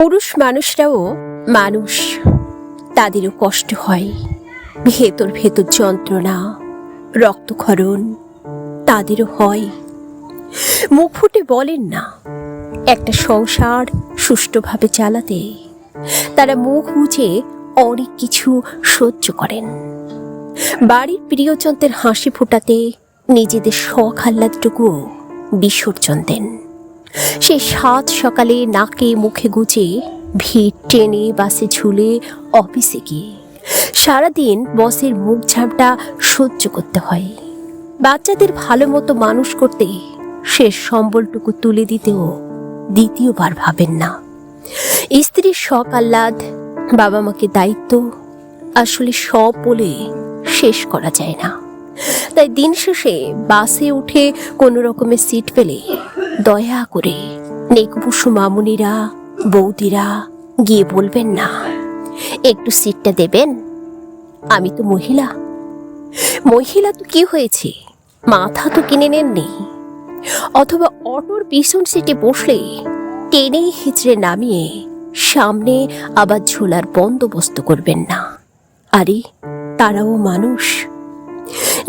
পুরুষ মানুষরাও মানুষ। তাদেরও কষ্ট হয়। ভেতর ভেতর যন্ত্রণা, রক্তক্ষরণ তাদেরও হয়। মুখ ফুটে বলেন না, একটা সংসার সুষ্ঠুভাবে চালাতে তারা মুখ বুঝে অনেক কিছু সহ্য করেন। বাড়ির প্রিয়জনদের হাসি ফোটাতে নিজেদের শখ আহ্লাদটুকুও বিসর্জন দেন। সে সাত সকালে নাকে মুখে গুজে ভিড় ট্রেনে বাসে ঝুলে অফিসে গিয়ে। সারাদিন বসের মুখ ঝাপটা সহ্য করতে হয়। বাচ্চাদের ভালো মতো মানুষ করতে শেষ সম্বলটুকু তুলে দিতেও দ্বিতীয়বার ভাবেন না। স্ত্রীর শখ আহ্লাদ, বাবা মাকে দায়িত্ব আসলে সব বলে শেষ করা যায় না। তাই দিন শেষে বাসে উঠে কোনো রকমের সিট পেলে দয়া করে। নেকবসু মামুনিরা, বৌদিরা, গিয়ে বলবেন না। একটু সিটটা দেবেন? আমি তো মহিলা। মহিলা তো কি হয়েছে? মাথা তো কিনে নেননি। অথবা অটোর পিছন সিটে বসলে টেনেই হিচড়ে নামিয়ে সামনে আবার ঝোলার বন্দোবস্ত করবেন না। আরে, তারাও মানুষ।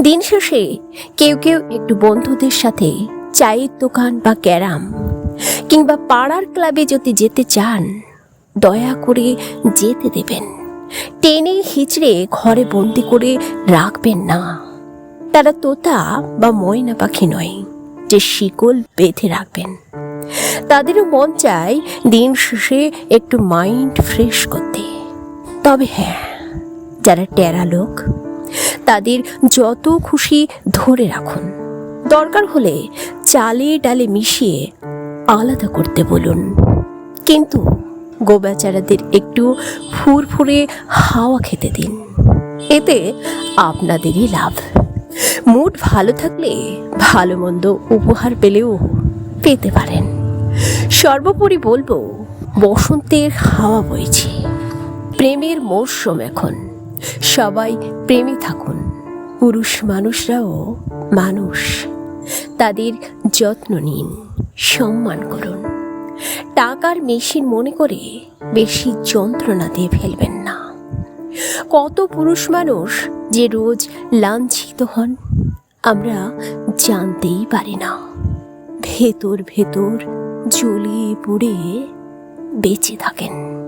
দিন শেষে কেউ কেউ একটু বন্ধুদের সাথে চায়ের দোকান বা ক্যারাম কিংবা পাড়ার ক্লাবে যদি যেতে চান, দয়া করে যেতে দেবেন। টেনে হিচড়ে ঘরে বন্দি করে রাখবেন না। তারা তোতা বা ময়না পাখি নয়, যে শিকল বেঁধে রাখবেন। তাদেরও মন চায় দিন শেষে একটু মাইন্ড ফ্রেশ করতে। তবে হ্যাঁ যারা টেরা লোক, তাদের যত খুশি ধরে রাখুন। দরকার হলে চালে ডালে মিশিয়ে আলাদা করতে বলুন। কিন্তু গোবেচারাদের একটু ফুরফুরে হাওয়া খেতে দিন। এতে আপনাদেরই লাভ। মুড ভালো থাকলে ভালো মন্দ উপহার পেলেও পেতে পারেন। সর্বোপরি বলব, বসন্তের হাওয়া বইছে। প্রেমের মরশুম এখন। সবাই প্রেমে থাকুন। পুরুষ মানুষরাও মানুষ। তাদের যত্ন নিন, সম্মান করুন। টাকার মেশিন মনে করে বেশি যন্ত্রণা দিয়ে ফেলবেন না। কত পুরুষ মানুষ যে রোজ লাঞ্ছিত হন, আমরা জানতেই পারি না। ভেতর ভেতর জ্বলিয়ে পুড়ে বেঁচে থাকেন।